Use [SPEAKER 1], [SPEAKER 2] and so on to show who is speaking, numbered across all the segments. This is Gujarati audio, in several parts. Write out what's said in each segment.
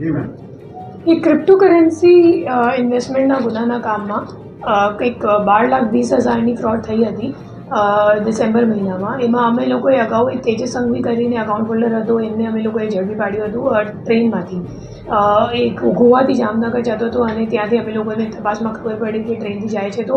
[SPEAKER 1] એ ક્રિપ્ટોકરન્સી ઇન્વેસ્ટમેન્ટના ગુનાના કામમાં કંઈક બાર લાખ વીસ હજારની ફ્રોડ થઈ હતી ડિસેમ્બર મહિનામાં. એમાં અમે લોકોએ અગાઉ એક તેજસ સંઘવી કરીને અકાઉન્ટ હોલ્ડર હતો, એમને અમે લોકોએ ઝડપી પાડ્યું હતું ટ્રેનમાંથી. એક ગોવાથી જામનગર જતો હતો અને ત્યાંથી અમે લોકોને તપાસમાં ખબર પડી કે ટ્રેનથી જાય છે તો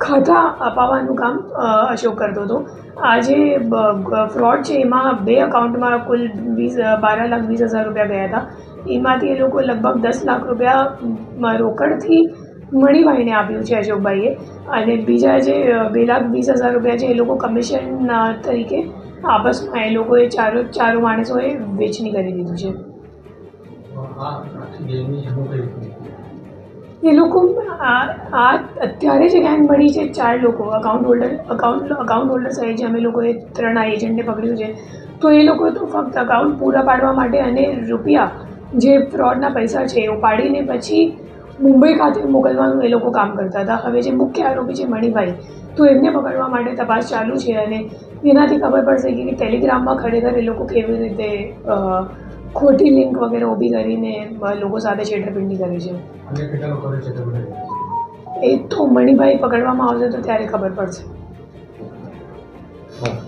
[SPEAKER 1] ખાતા અપાવવાનું કામ અશોક કરતો હતો. આ જે ફ્રોડ છે, એમાં બે અકાઉન્ટમાં કુલ વીસ બાર લાખ વીસ હજાર રૂપિયા ગયા હતા. એમાંથી એ લોકો લગભગ દસ લાખ રૂપિયા રોકડથી મણિભાઈને આપ્યું છે અશોકભાઈએ. અને બીજા જે બે લાખ વીસ હજાર રૂપિયા છે, એ લોકો કમિશન તરીકે આપસમાં એ લોકોએ ચારો ચારો માણસોએ વેચણી કરી દીધું છે. એ લોકો આ આ અત્યારે જે ગેંગ મળી છે, ચાર લોકો account holder account account holder સહિત જે અમે લોકોએ ત્રણ આ એજન્ટને પકડ્યું છે, તો એ લોકો તો ફક્ત અકાઉન્ટ પૂરા પાડવા માટે અને રૂપિયા જે ફ્રોડના પૈસા છે, એ ઉપાડીને પછી મુંબઈ ખાતે મોકલવાનું એ લોકો કામ કરતા હતા. હવે જે મુખ્ય આરોપી છે મણિભાઈ, તો એમને પકડવા માટે તપાસ ચાલુ છે અને એનાથી ખબર પડશે કે ટેલિગ્રામમાં ખરેખર એ લોકો કેવી રીતે ખોટી લિંક વગેરે ઊભી કરીને લોકો સાથે છેતરપિંડી કરે છે. એ તો મણિભાઈ પકડવામાં આવશે તો ત્યારે ખબર પડશે.